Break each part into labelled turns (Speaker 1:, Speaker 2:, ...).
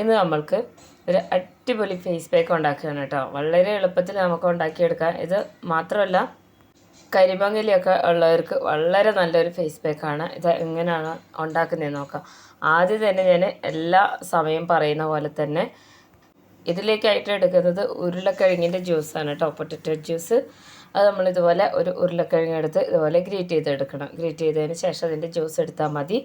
Speaker 1: ഇന്ന് നമ്മൾക്ക് ഒരു അടിപൊളി ഫേസ് പാക്ക് ഉണ്ടാക്കുകയാണ് കേട്ടോ. വളരെ എളുപ്പത്തിൽ നമുക്ക് ഉണ്ടാക്കിയെടുക്കാം. ഇത് മാത്രമല്ല കരിമങ്ങലിയൊക്കെ ഉള്ളവർക്ക് വളരെ നല്ലൊരു ഫേസ് പാക്കാണ് ഇത് എങ്ങനെയാണ് ഉണ്ടാക്കുന്നത് നോക്കാം. ആദ്യം തന്നെ ഞാൻ എല്ലാ സമയം പറയുന്ന പോലെ തന്നെ ഇതിലേക്കായിട്ട് എടുക്കുന്നത് ഉരുളക്കിഴങ്ങിന്റെ ജ്യൂസാണ് കേട്ടോ. പൊട്ടറ്റോ ജ്യൂസ് അത് നമ്മൾ ഇതുപോലെ ഒരു ഉരുളക്കിഴങ്ങ് എടുത്ത് ഇതുപോലെ ഗ്രേറ്റ് ചെയ്തെടുക്കണം. ഗ്രേറ്റ് ചെയ്തതിന് ശേഷം അതിന്റെ ജ്യൂസ് എടുത്താൽ മതി.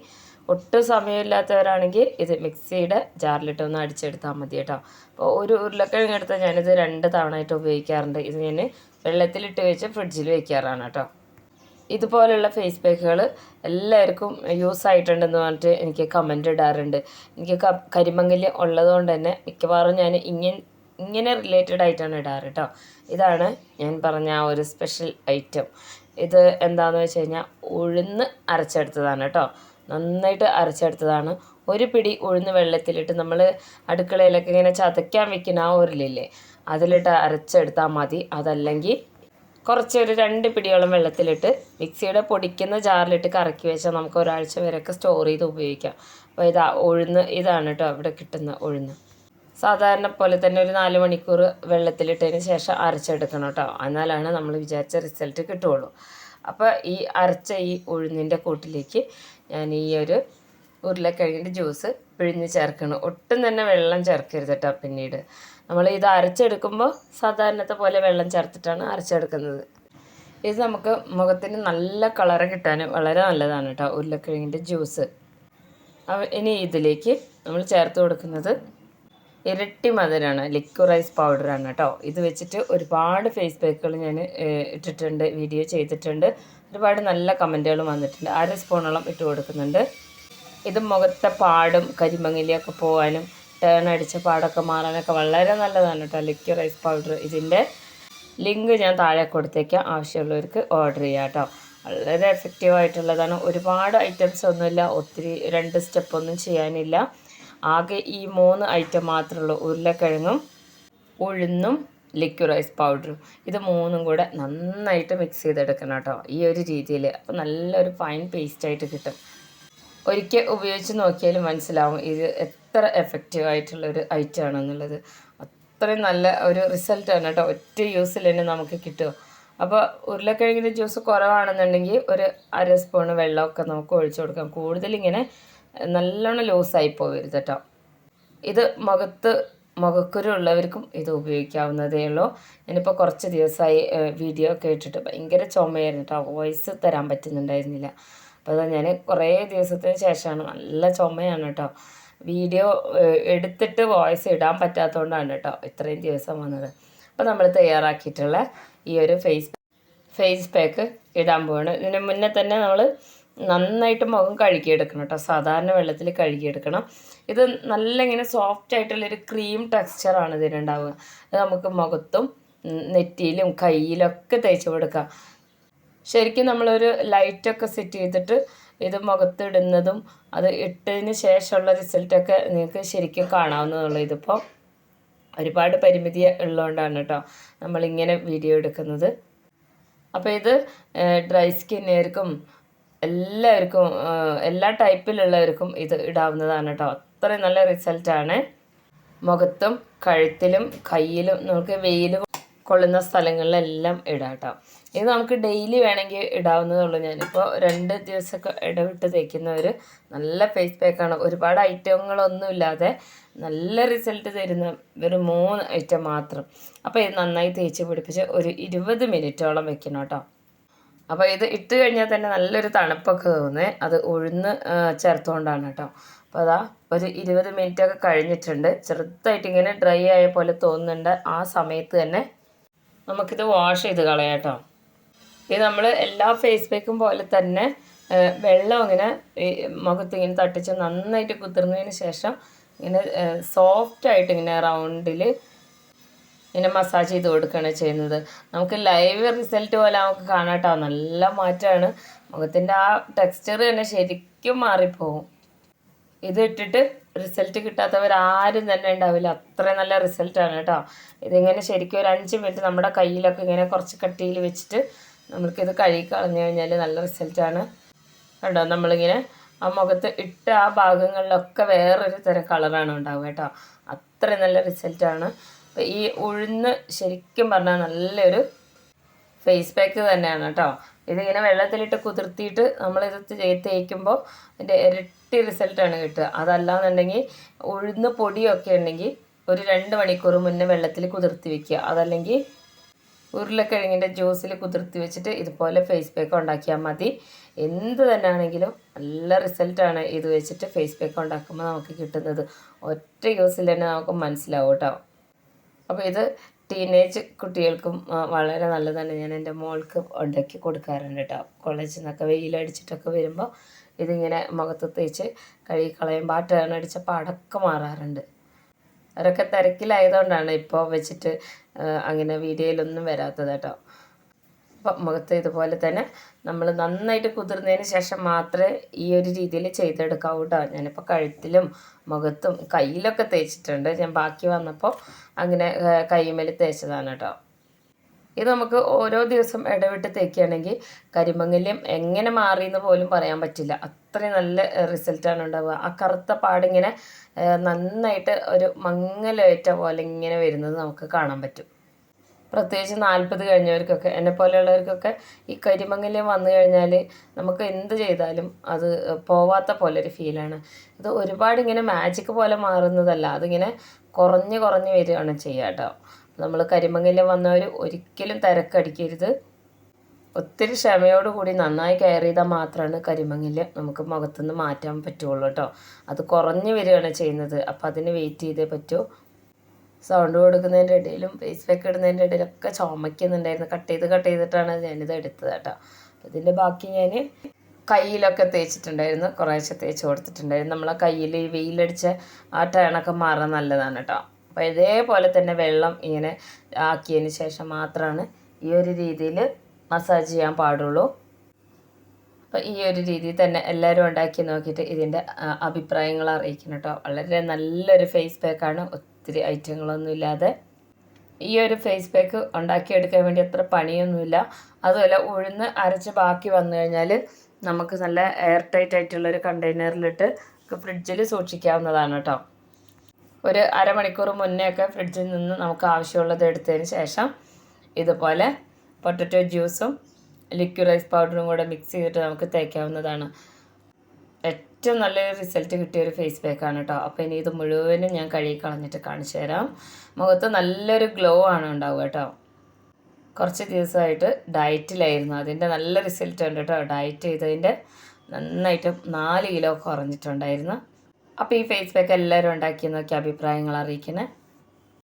Speaker 1: ഒട്ടും സമയമില്ലാത്തവരാണെങ്കിൽ ഇത് മിക്സിയുടെ ജാറിലിട്ട് ഒന്ന് അടിച്ചെടുത്താൽ മതി കേട്ടോ. അപ്പോൾ ഒരു ഉരുളക്കിഴങ്ങ് എടുത്താൽ ഞാനിത് രണ്ട് തവണ ആയിട്ട് ഉപയോഗിക്കാറുണ്ട്. ഇത് ഞാൻ വെള്ളത്തിലിട്ട് വെച്ച് ഫ്രിഡ്ജിൽ വെക്കാറാണ് കേട്ടോ. ഇതുപോലുള്ള ഫേസ് പാക്കുകൾ എല്ലാവർക്കും യൂസ് ആയിട്ടുണ്ടെന്ന് പറഞ്ഞിട്ട് എനിക്ക് കമന്റ് ഇടാറുണ്ട്. എനിക്ക് ക കരിമങ്ങൽ ഉള്ളതുകൊണ്ട് തന്നെ മിക്കവാറും ഞാൻ ഇങ്ങനെ ഇങ്ങനെ റിലേറ്റഡ് ആയിട്ടാണ് ഇടാറ് കേട്ടോ. ഇതാണ് ഞാൻ പറഞ്ഞ ആ ഒരു സ്പെഷ്യൽ ഐറ്റം ഇത് എന്താണെന്ന് വെച്ച് കഴിഞ്ഞാൽ ഉഴുന്ന് അരച്ചെടുത്തതാണ് കേട്ടോ. നന്നായിട്ട് അരച്ചെടുത്തതാണ്. ഒരു പിടി ഉഴുന്ന് വെള്ളത്തിലിട്ട് നമ്മൾ അടുക്കളയിലൊക്കെ ഇങ്ങനെ ചതയ്ക്കാൻ വെക്കുന്ന ആ ഉരുളില്ലേ അതിലിട്ട് അരച്ചെടുത്താൽ മതി. അതല്ലെങ്കിൽ കുറച്ച് ഒരു രണ്ട് പിടിയോളം വെള്ളത്തിലിട്ട് മിക്സിയുടെ പൊടിക്കുന്ന ജാറിലിട്ട് കറക്കി വെച്ചാൽ നമുക്ക് ഒരാഴ്ച വരെയൊക്കെ സ്റ്റോർ ചെയ്ത് ഉപയോഗിക്കാം. അപ്പോൾ ഇതാ ഉഴുന്ന് ഇതാണ് കേട്ടോ അവിടെ കിട്ടുന്ന ഉഴുന്ന്. സാധാരണ പോലെ തന്നെ ഒരു നാല് മണിക്കൂർ വെള്ളത്തിലിട്ടതിന് ശേഷം അരച്ചെടുക്കണം കേട്ടോ എന്നാലാണ് നമ്മൾ വിചാരിച്ച റിസൾട്ട് കിട്ടുകയുള്ളൂ അപ്പോൾ ഈ അരച്ച ഈ ഉഴുന്നിന്റെ കൂട്ടിലേക്ക് ഞാൻ ഈ ഒരു ഉരുളക്കിഴങ്ങിന്റെ ജ്യൂസ് പിഴിഞ്ഞ് ചേർക്കണം. ഒട്ടും തന്നെ വെള്ളം ചേർക്കരുത് കേട്ടോ പിന്നീട്. നമ്മൾ ഇത് അരച്ചെടുക്കുമ്പോൾ സാധാരണത്തെ പോലെ വെള്ളം ചേർത്തിട്ടാണ് അരച്ചെടുക്കുന്നത്. ഇത് നമുക്ക് മുഖത്തിന് നല്ല കളറ് കിട്ടാനും വളരെ നല്ലതാണ് കേട്ടോ ഉരുളക്കിഴങ്ങിന്റെ ജ്യൂസ്. ഇനി ഇതിലേക്ക് നമ്മൾ ചേർത്ത് കൊടുക്കുന്നത് ഇരട്ടി മധുരമാണ് ലിക്വറൈസ് പൗഡറാണ് കേട്ടോ. ഇത് വെച്ചിട്ട് ഒരുപാട് ഫേസ് പാക്കുകൾ ഞാൻ ഇട്ടിട്ടുണ്ട് വീഡിയോ ചെയ്തിട്ടുണ്ട്. ഒരുപാട് നല്ല കമന്റുകളും വന്നിട്ടുണ്ട്. അര സ്പൂണോളം ഇട്ട് കൊടുക്കുന്നുണ്ട്. ഇത് മുഖത്തെ പാടും കരിമങ്ങലിയൊക്കെ പോകാനും ടേൺ അടിച്ച പാടൊക്കെ മാറാനൊക്കെ വളരെ നല്ലതാണ് കേട്ടോ ലിക്വറൈസ് പൗഡർ ഇതിന്റെ ലിങ്ക് ഞാൻ താഴെ കൊടുത്തേക്കാം. ആവശ്യമുള്ളവർക്ക് ഓർഡർ ചെയ്യാം കേട്ടോ. വളരെ എഫക്റ്റീവ് ആയിട്ടുള്ളതാണ്. ഒരുപാട് ഐറ്റംസ് ഒന്നുമില്ല. ഒത്തിരി രണ്ട് സ്റ്റെപ്പൊന്നും ചെയ്യാനില്ല. ആകെ ഈ മൂന്ന് ഐറ്റം മാത്രമേ ഉള്ളൂ ഉരുളക്കിഴങ്ങും ഉഴുന്നും ലിക്വിഡ് റൈസ് പൗഡറും ഇത് മൂന്നും കൂടെ നന്നായിട്ട് മിക്സ് ചെയ്തെടുക്കണം കേട്ടോ. ഈ ഒരു രീതിയിൽ അപ്പോൾ നല്ലൊരു ഫൈൻ പേസ്റ്റ് ആയിട്ട് കിട്ടും. ഒരിക്കൽ ഉപയോഗിച്ച് നോക്കിയാലും മനസ്സിലാവും ഇത് എത്ര എഫക്റ്റീവ് ആയിട്ടുള്ളൊരു ഐറ്റം ആണെന്നുള്ളത് അത്രയും നല്ല ഒരു റിസൾട്ടാണ് കേട്ടോ. ഒറ്റ യൂസിൽ തന്നെ നമുക്ക് കിട്ടും അപ്പോൾ ഉരുളക്കിഴങ്ങിന്റെ ജ്യൂസ് കുറവാണെന്നുണ്ടെങ്കിൽ ഒരു അര സ്പൂണ് വെള്ളമൊക്കെ നമുക്ക് ഒഴിച്ചു കൊടുക്കാം. കൂടുതൽ ഇങ്ങനെ നല്ലോണം ലൂസായി പോകരുത് കേട്ടോ. ഇത് മുഖത്ത് മുഖക്കുരു ഉള്ളവർക്കും ഇത് ഉപയോഗിക്കാവുന്നതേ ഉള്ളൂ. ഞാനിപ്പോൾ കുറച്ച് ദിവസമായി വീഡിയോ ഒക്കെ ഇട്ടിട്ട് ഭയങ്കര ചുമയായിരുന്നു കേട്ടോ. വോയിസ് തരാൻ പറ്റുന്നുണ്ടായിരുന്നില്ല. അപ്പോൾ അത് ഞാൻ കുറേ ദിവസത്തിന് ശേഷമാണ് നല്ല ചുമയാണ് കേട്ടോ. വീഡിയോ എടുത്തിട്ട് വോയിസ് ഇടാൻ പറ്റാത്തതുകൊണ്ടാണ് കേട്ടോ ഇത്രയും ദിവസം വന്നത്. അപ്പോൾ നമ്മൾ തയ്യാറാക്കിയിട്ടുള്ള ഈ ഒരു ഫേസ് ഫേസ് പാക്ക് ഇടാൻ പോവാണ്. ഇതിന് മുന്നേ തന്നെ നമ്മൾ നന്നായിട്ട് മുഖം കഴുകിയെടുക്കണം കേട്ടോ. സാധാരണ വെള്ളത്തിൽ കഴുകിയെടുക്കണം. ഇത് നല്ല ഇങ്ങനെ സോഫ്റ്റ് ആയിട്ടുള്ളൊരു ക്രീം ടെക്സ്ചറാണ് ഇതിനുണ്ടാവുക അത് നമുക്ക് മുഖത്തും നെറ്റിയിലും കയ്യിലൊക്കെ തേച്ച് കൊടുക്കാം. ശരിക്കും നമ്മളൊരു ലൈറ്റൊക്കെ സെറ്റ് ചെയ്തിട്ട് ഇത് മുഖത്തിടുന്നതും അത് ഇട്ടതിന് ശേഷമുള്ള റിസൾട്ടൊക്കെ നിങ്ങൾക്ക് ശരിക്കും കാണാവുന്നതുള്ളൂ ഇതിപ്പോൾ ഒരുപാട് പരിമിതി ഉള്ളതുകൊണ്ടാണ് കേട്ടോ നമ്മളിങ്ങനെ വീഡിയോ എടുക്കുന്നത്. അപ്പോൾ ഇത് ഡ്രൈ സ്കിന്നുകാർക്കും എല്ലാവർക്കും എല്ലാ ടൈപ്പിലുള്ളവർക്കും ഇത് ഇടാവുന്നതാണ് കേട്ടോ അത്രയും നല്ല റിസൾട്ടാണ് മുഖത്തും കഴുത്തിലും കയ്യിലും നമുക്ക് വെയിൽ കൊള്ളുന്ന സ്ഥലങ്ങളിലെല്ലാം ഇടാം കേട്ടോ ഇത് നമുക്ക് ഡെയിലി വേണമെങ്കിൽ ഇടാവുന്നതേ ഉള്ളൂ ഞാനിപ്പോൾ രണ്ട് ദിവസമൊക്കെ ഇടവിട്ട് ഒരു നല്ല ഫേസ് പാക്കാണ് ഒരുപാട് ഐറ്റങ്ങളൊന്നും ഇല്ലാതെ നല്ല റിസൾട്ട് തരുന്ന ഒരു മൂന്ന് ഐറ്റം മാത്രം. അപ്പോൾ ഇത് നന്നായി തേച്ച് പിടിപ്പിച്ച് ഒരു ഇരുപത് മിനിറ്റോളം വെക്കണം കേട്ടോ അപ്പോൾ ഇത് ഇട്ട് കഴിഞ്ഞാൽ തന്നെ നല്ലൊരു തണുപ്പൊക്കെ തോന്നുന്നത് അത് ഉഴുന്ന് ചേർത്തുകൊണ്ടാണ് കേട്ടോ. അപ്പോൾ അതാ ഒരു ഇരുപത് മിനിറ്റ് ഒക്കെ കഴിഞ്ഞിട്ടുണ്ട്. ചെറുതായിട്ട് ഇങ്ങനെ ഡ്രൈ ആയ പോലെ തോന്നുന്നുണ്ട്. ആ സമയത്ത് തന്നെ നമുക്കിത് വാഷ് ചെയ്ത് കളയാം കേട്ടോ. ഇത് നമ്മൾ എല്ലാ ഫേസ് പാക്കും പോലെ തന്നെ വെള്ളം ഇങ്ങനെ മുഖത്ത് ഇങ്ങനെ തട്ടിച്ച് നന്നായിട്ട് കുതിർന്നതിന് ശേഷം ഇങ്ങനെ സോഫ്റ്റായിട്ട് ഇങ്ങനെ റൗണ്ടിൽ ഇങ്ങനെ മസാജ് ചെയ്ത് കൊടുക്കുകയാണ് ചെയ്യുന്നത്. നമുക്ക് ലൈവ് റിസൾട്ട് പോലെ നമുക്ക് കാണാട്ടോ. നല്ല മാറ്റമാണ്. മുഖത്തിന്റെ ആ ടെക്സ്ചർ തന്നെ ശരിക്കും മാറിപ്പോവും. ഇത് ഇട്ടിട്ട് റിസൾട്ട് കിട്ടാത്തവർ ആരും തന്നെ ഉണ്ടാവില്ല. അത്രയും നല്ല റിസൾട്ടാണ് കേട്ടോ. ഇതിങ്ങനെ ശരിക്കും ഒരു അഞ്ച് മിനിറ്റ് നമ്മുടെ കയ്യിലൊക്കെ ഇങ്ങനെ കുറച്ച് കട്ടിയിൽ വെച്ചിട്ട് നമുക്കിത് കഴുകി കളഞ്ഞു കഴിഞ്ഞാൽ നല്ല റിസൾട്ടാണ് കേട്ടോ നമ്മളിങ്ങനെ ആ മുഖത്ത് ഇട്ട ആ ഭാഗങ്ങളിലൊക്കെ വേറൊരു തരം കളറാണ് ഉണ്ടാവുക കേട്ടോ. അത്ര നല്ല റിസൾട്ടാണ് അപ്പോൾ ഈ ഉഴുന്ന് ശരിക്കും പറഞ്ഞാൽ നല്ലൊരു ഫേസ് പാക്ക് തന്നെയാണ് കേട്ടോ. ഇതിങ്ങനെ വെള്ളത്തിലിട്ട് കുതിർത്തിയിട്ട് നമ്മളിത് തേക്കുമ്പോൾ അതിന്റെ ഇരട്ടി റിസൾട്ടാണ് കിട്ടുക. അതല്ലാന്നുണ്ടെങ്കിൽ ഉഴുന്ന് പൊടിയൊക്കെ ഉണ്ടെങ്കിൽ ഒരു രണ്ട് മണിക്കൂർ മുന്നേ വെള്ളത്തിൽ കുതിർത്തി വെക്കുക. അതല്ലെങ്കിൽ ഉരുളക്കിഴങ്ങിന്റെ ജ്യൂസിൽ കുതിർത്തി വെച്ചിട്ട് ഇതുപോലെ ഫേസ് പാക്ക് ഉണ്ടാക്കിയാൽ മതി. എന്ത് തന്നെ ആണെങ്കിലും നല്ല റിസൾട്ടാണ് ഇത് വെച്ചിട്ട് ഫേസ് പാക്ക് ഉണ്ടാക്കുമ്പോൾ നമുക്ക് കിട്ടുന്നത്. ഒറ്റ യൂസിൽ തന്നെ നമുക്ക് മനസ്സിലാവും കേട്ടോ. അപ്പോൾ ഇത് ടീനേജ് കുട്ടികൾക്കും വളരെ നല്ലതാണ് ഞാൻ എന്റെ മോൾക്ക് ഉണ്ടാക്കി കൊടുക്കാറുണ്ട് കേട്ടോ കോളേജിൽ നിന്നൊക്കെ വെയിലടിച്ചിട്ടൊക്കെ വരുമ്പോൾ ഇതിങ്ങനെ മുഖത്ത് തേച്ച് കഴുകി കളയുമ്പോൾ ആ ടേൺ അടിച്ച പാടൊക്കെ മാറാറുണ്ട്. അവരൊക്കെ തിരക്കിലായതുകൊണ്ടാണ് ഇപ്പോൾ വെച്ചിട്ട് അങ്ങനെ വീഡിയോയിലൊന്നും വരാത്തത് കേട്ടോ അപ്പം മുഖത്ത് ഇതുപോലെ തന്നെ നമ്മൾ നന്നായിട്ട് കുതിർന്നതിന് ശേഷം മാത്രമേ ഈ ഒരു രീതിയിൽ ചെയ്തെടുക്കാവൂ കേട്ടോ ഞാനിപ്പോൾ കഴുത്തിലും മുഖത്തും കയ്യിലൊക്കെ തേച്ചിട്ടുണ്ട്. ഞാൻ ബാക്കി വന്നപ്പോൾ അങ്ങനെ കൈമേൽ തേച്ചതാണ് കേട്ടോ ഇത് നമുക്ക് ഓരോ ദിവസം ഇടവിട്ട് തേക്കുകയാണെങ്കിൽ കരിമങ്ങല്യം എങ്ങനെ മാറി എന്ന് പോലും പറയാൻ പറ്റില്ല. അത്രയും നല്ല റിസൾട്ടാണ് ഉണ്ടാവുക. ആ കറുത്ത പാടിങ്ങനെ നന്നായിട്ട് ഒരു മങ്ങലേറ്റ പോലെ ഇങ്ങനെ വരുന്നത് നമുക്ക് കാണാൻ പറ്റും. പ്രത്യേകിച്ച് നാൽപ്പത് കഴിഞ്ഞവർക്കൊക്കെ എന്നെ പോലെയുള്ളവർക്കൊക്കെ ഈ കരിമങ്ങല്യം വന്നു കഴിഞ്ഞാൽ നമുക്ക് എന്ത് ചെയ്താലും അത് പോവാത്ത പോലെ ഒരു ഫീലാണ്. ഇത് ഒരുപാട് ഇങ്ങനെ മാജിക് പോലെ മാറുന്നതല്ല അതിങ്ങനെ കുറഞ്ഞ് കുറഞ്ഞ് വരികയാണ് ചെയ്യുക കേട്ടോ. നമ്മൾ കരിമങ്ങല്യം വന്നവർ ഒരിക്കലും തിരക്കടിക്കരുത്. ഒത്തിരി ക്ഷമയോടുകൂടി നന്നായി കെയർ ചെയ്താൽ മാത്രമാണ് കരിമങ്ങല്യം നമുക്ക് മുഖത്തുനിന്ന് മാറ്റാൻ പറ്റുള്ളൂ കേട്ടോ. അത് കുറഞ്ഞ് വരികയാണ് ചെയ്യുന്നത്. അപ്പോൾ അതിന് വെയിറ്റ് ചെയ്തേ പറ്റൂ. സൗണ്ട് കൊടുക്കുന്നതിന്റെ ഇടയിലും ഫേസ് പാക്ക് ഇടുന്നതിന്റെ ഇടയിലൊക്കെ ചുമക്കുന്നുണ്ടായിരുന്നു. കട്ട് ചെയ്ത് കട്ട് ചെയ്തിട്ടാണ് ഞാനിത് എടുത്തത് കേട്ടോ. ഇതിന്റെ ബാക്കി ഞാൻ കയ്യിലൊക്കെ തേച്ചിട്ടുണ്ടായിരുന്നു. കുറേശ്ശെ തേച്ച് കൊടുത്തിട്ടുണ്ടായിരുന്നു. നമ്മളെ കയ്യിൽ ഈ വെയിലടിച്ച ആ ടേണൊക്കെ മാറാൻ നല്ലതാണ് കേട്ടോ. അപ്പോൾ ഇതേപോലെ തന്നെ വെള്ളം ഇങ്ങനെ ആക്കിയതിന് ശേഷം മാത്രമാണ് ഈ ഒരു രീതിയിൽ മസാജ് ചെയ്യാൻ പാടുള്ളൂ. അപ്പോൾ ഈ ഒരു രീതിയിൽ തന്നെ എല്ലാവരും ഉണ്ടാക്കി നോക്കിയിട്ട് ഇതിന്റെ അഭിപ്രായങ്ങൾ അറിയിക്കണം കേട്ടോ. വളരെ നല്ലൊരു ഫേസ് പാക്കാണ് ഒത്തിരി ഐറ്റങ്ങളൊന്നും ഇല്ലാതെ ഈ ഒരു ഫേസ് പാക്ക് ഉണ്ടാക്കിയെടുക്കാൻ വേണ്ടി അത്ര പണിയൊന്നുമില്ല. അതുമല്ല ഉഴുന്ന് അരച്ച് ബാക്കി വന്നു കഴിഞ്ഞാൽ നമുക്ക് നല്ല എയർ ടൈറ്റ് ആയിട്ടുള്ള ഒരു കണ്ടെയ്നറിലിട്ട് ഫ്രിഡ്ജിൽ സൂക്ഷിക്കാവുന്നതാണ് കേട്ടോ ഒരു അരമണിക്കൂർ മുന്നേ ഒക്കെ ഫ്രിഡ്ജിൽ നിന്ന് നമുക്ക് ആവശ്യമുള്ളത് എടുത്തതിന് ശേഷം ഇതുപോലെ പൊട്ടറ്റോ ജ്യൂസും ലിക്വിഡ് റൈസ് പൗഡറും കൂടെ മിക്സ് ചെയ്തിട്ട് നമുക്ക് തേക്കാവുന്നതാണ്. ഏറ്റവും നല്ലൊരു റിസൾട്ട് കിട്ടിയ ഒരു ഫേസ് പാക്കാണ് കേട്ടോ അപ്പോൾ ഇനി ഇത് മുഴുവനും ഞാൻ കഴുകി കളഞ്ഞിട്ട് കാണിച്ചു തരാം. മുഖത്ത് നല്ലൊരു ഗ്ലോ ആണ് ഉണ്ടാവുക കേട്ടോ കുറച്ച് ദിവസമായിട്ട് ഡയറ്റിലായിരുന്നു അതിന്റെ നല്ല റിസൾട്ട് ഉണ്ട് കേട്ടോ ഡയറ്റ് ചെയ്തതിന്റെ നന്നായിട്ട് നാല് കിലോ കുറഞ്ഞിട്ടുണ്ടായിരുന്നു. അപ്പോൾ ഈ ഫേസ് പാക്ക് എല്ലാവരും ഉണ്ടാക്കിയെന്നൊക്കെ നോക്കി അഭിപ്രായങ്ങൾ അറിയിക്കണേ.